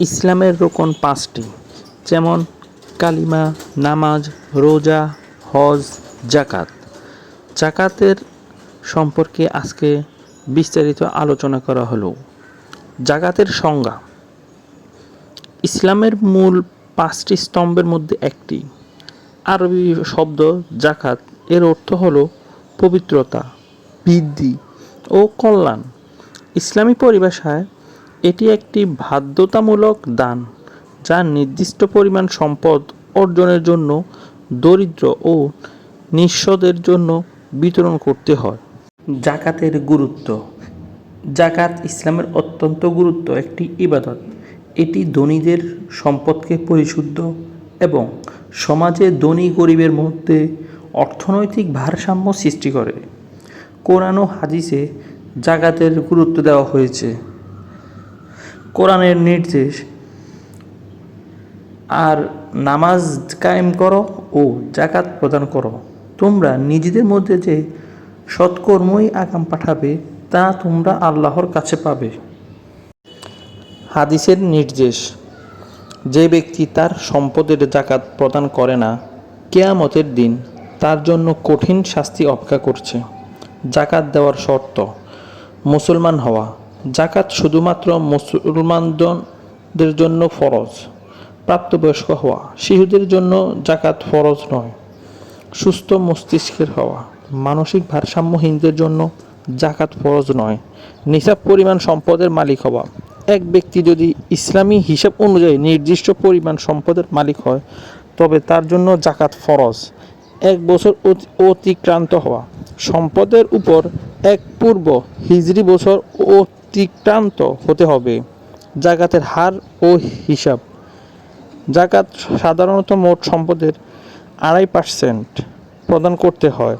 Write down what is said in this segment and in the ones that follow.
ইসলামের রোকন পাঁচটি, যেমন কালিমা, নামাজ, রোজা, হজ জাকাত জাকাতের সম্পর্কে আজকে বিস্তারিত আলোচনা করা হলো। জাকাতের সংজ্ঞা। ইসলামের মূল পাঁচটি স্তম্ভের মধ্যে একটি। আরবি শব্দ জাকাত এর অর্থ হলো পবিত্রতা, বৃদ্ধি ও কল্যাণ। ইসলামী পরিভাষায় এটি একটি বাধ্যতামূলক দান, যা নির্দিষ্ট পরিমাণ সম্পদ অর্জনের জন্য, দরিদ্র ও নিঃস্বদের জন্য বিতরণ করতে হয়। জাকাতের গুরুত্ব। জাকাত ইসলামের অত্যন্ত গুরুত্ব একটি ইবাদত। এটি ধনীদের সম্পদকে পরিশুদ্ধ এবং সমাজে ধনী গরিবের মধ্যে অর্থনৈতিক ভারসাম্য সৃষ্টি করে। কোরআন ও হাদিসে জাকাতের গুরুত্ব দেওয়া হয়েছে। কোরআনের নির্দেশ। আর নামাজ কায়েম করো ও জাকাত প্রদান করো। তোমরা নিজেদের মধ্যে যে সৎকর্মই আগাম পাঠাবে, তা তোমরা আল্লাহর কাছে পাবে। হাদিসের নির্দেশ, যে ব্যক্তি তার সম্পদের জাকাত প্রদান করে না, কেয়ামতের দিন তার জন্য কঠিন শাস্তি অপেক্ষা করছে। জাকাত দেওয়ার শর্ত, মুসলমান হওয়া। জাকাত শুধুমাত্র মুসলমানদের জন্য ফরজ, প্রাপ্তবয়স্ক হওয়া, শিশুদের জন্য জাকাত ফরজ নয়। সুস্থ মস্তিষ্কের হওয়া, মানসিক ভারসাম্যহীনদের জন্য জাকাত ফরজ নয়। নিসাব পরিমাণ সম্পদের মালিক হওয়া। এক ব্যক্তি যদি ইসলামী হিসাব অনুযায়ী নির্দিষ্ট পরিমাণ সম্পদের মালিক হয়, তবে তার জন্য জাকাত ফরজ। এক বছর অতি- অতিক্রান্ত হওয়া। সম্পদের উপর এক পূর্ব হিজরি বছর অতিক্রান্ত হতে হবে। জাকাতের হার ও হিসাব। জাকাত সাধারণত মোট সম্পদের আড়াই পার্সেন্ট প্রদান করতে হয়।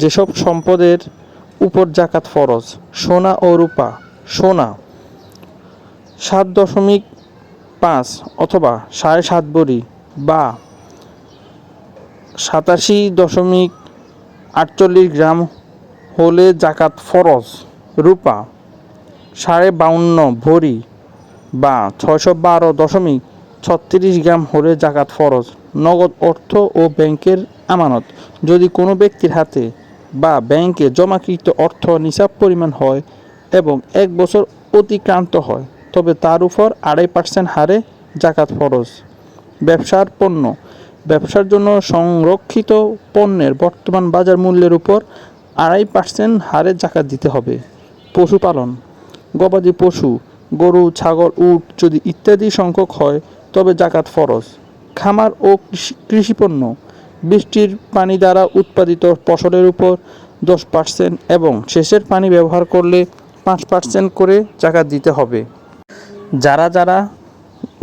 যেসব সম্পদের উপর জাকাত ফরজ, সোনা ও রূপা, সোনা সাত দশমিক পাঁচ অথবা সাড়ে সাত বড়ি বা সাতাশি দশমিক আটচল্লিশ গ্রাম হলে জাকাত ফরজ, রূপা সাড়ে বাউন্ন ভরি বা ছয়শো বারো দশমিক ছত্রিশ গ্রাম হলে জাকাত ফরজ। নগদ অর্থ ও ব্যাংকের আমানত। যদি কোনো ব্যক্তির হাতে বা ব্যাংকে জমাকৃত অর্থ নিসাব পরিমাণ হয় এবং এক বছর অতিক্রান্ত হয়, তবে তার উপর আড়াই পার্সেন্ট হারে জাকাত ফরজ। ব্যবসার পণ্য। ব্যবসার জন্য সংরক্ষিত পণ্যের বর্তমান বাজার মূল্যের উপর আড়াই পার্সেন্ট হারে জাকাত দিতে হবে। পশুপালন। গবাদি পশু, গরু, ছাগল, উট যদি ইত্যাদি সংখ্যক হয়, তবে জাকাত ফরজ। খামার ও কৃষি কৃষিপণ্য, বৃষ্টির পানি দ্বারা উৎপাদিত ফসলের উপর দশ পার্সেন্ট এবং শেষের পানি ব্যবহার করলে পাঁচ পার্সেন্ট করে জাকাত দিতে হবে। যারা যারা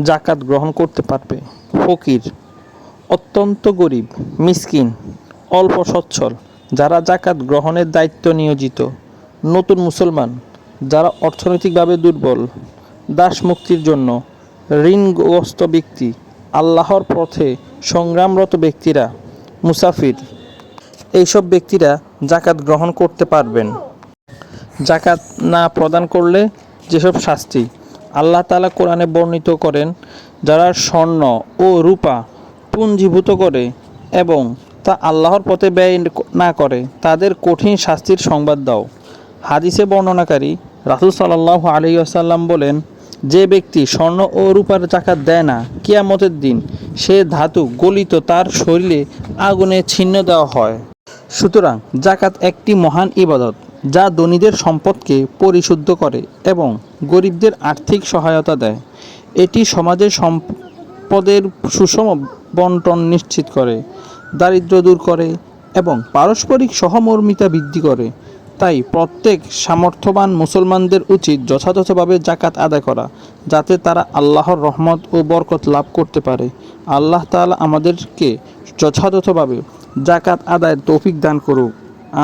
জাকাত গ্রহণ করতে পারবে, ফকির, অত্যন্ত গরিব, মিসকিন, অল্প সচ্ছল, যারা জাকাত গ্রহণের দায়িত্ব নিয়োজিত, নতুন মুসলমান যারা অর্থনৈতিকভাবে দুর্বল দাস মুক্তির জন্য ঋণগ্রস্ত ব্যক্তি, আল্লাহর পথে সংগ্রামরত ব্যক্তিরা, মুসাফির, এইসব ব্যক্তিরা জাকাত গ্রহণ করতে পারবেন। জাকাত না প্রদান করলে যেসব শাস্তি আল্লাহ তাআলা কোরআনে বর্ণিত করেন, যারা স্বর্ণ ও রূপা পুঞ্জীভূত করে এবং তা আল্লাহর পথে ব্যয় না করে, তাদের কঠিন শাস্তির সংবাদ দাও। হাদিসে বর্ণনাকারী রাসুল সাল্লাহ আলী আসাল্লাম বলেন, যে ব্যক্তি স্বর্ণ ও রূপার জাকাত দেয় না, কিয়ামতের দিন সে ধাতু গলিত তার শরীরে আগুনে ছিন্ন দেওয়া হয়। সুতরাং জাকাত একটি মহান ইবাদত, যা ধনীদের সম্পদকে পরিশুদ্ধ করে এবং গরিবদের আর্থিক সহায়তা দেয়। এটি সমাজের সম্পদের সুষম বন্টন নিশ্চিত করে, দারিদ্র্য দূর করে এবং পারস্পরিক সহমর্মিতা বৃদ্ধি করে। তাই প্রত্যেক সামর্থ্যবান মুসলমানদের উচিত যথাযথভাবে জাকাত আদায় করা, যাতে তারা আল্লাহর রহমত ও বরকত লাভ করতে পারে। আল্লাহ তালা আমাদেরকে যথাযথভাবে জাকাত আদায়ের তৌফিক দান করুক।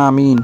আমিন।